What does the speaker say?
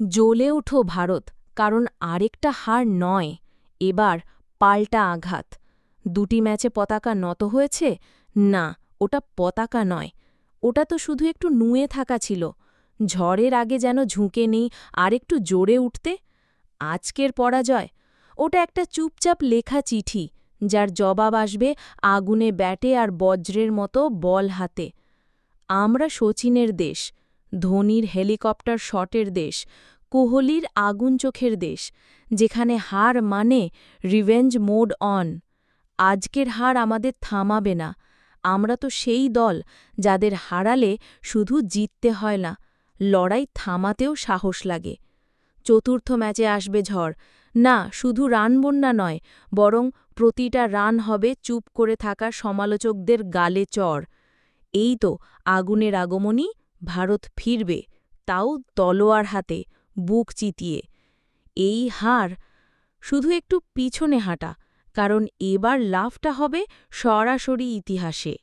জ্বলে ওঠো ভারত, কারণ আরেকটা হার নয়। এবার পাল্টা আঘাত। দুটি ম্যাচে পতাকা নত হয়েছে? না, ওটা পতাকা নয়। ওটা তো শুধু একটু নুয়ে থাকা ছিল। ঝড়ের আগে যেন ঝুঁকে নেই, আর একটু জোরে উঠতে? আজকের পরাজয়? ওটা একটা চুপচাপ লেখা চিঠি, যার জবাব আসবে আগুনে ব্যাটে আর বজ্রের মতো বল হাতে। আমরা শচীনের দেশ। ধোনির হেলিকপ্টার শটের দেশ, কোহলির আগুন চোখের দেশ, যেখানে হার মানে রিভেঞ্জ মোড অন আজকের হার আমাদের থামাবে না। আমরা তো সেই দল যাদের হারালে শুধু জিততে হয় না, লড়াই থামাতেও সাহস লাগে। চতুর্থ ম্যাচে আসবে ঝড়। না, শুধু রান বন্যা নয়, বরং প্রতিটা রান হবে চুপ করে থাকা সমালোচকদের গালে চড় এই তো আগুনের আগমনী ভারত ফিরবে, তাও তলোয়ার হাতে, বুক চিতিয়ে। এই হার শুধু একটু পিছনে হাঁটা, কারণ এবার লাভটা হবে সরাসরি ইতিহাসে।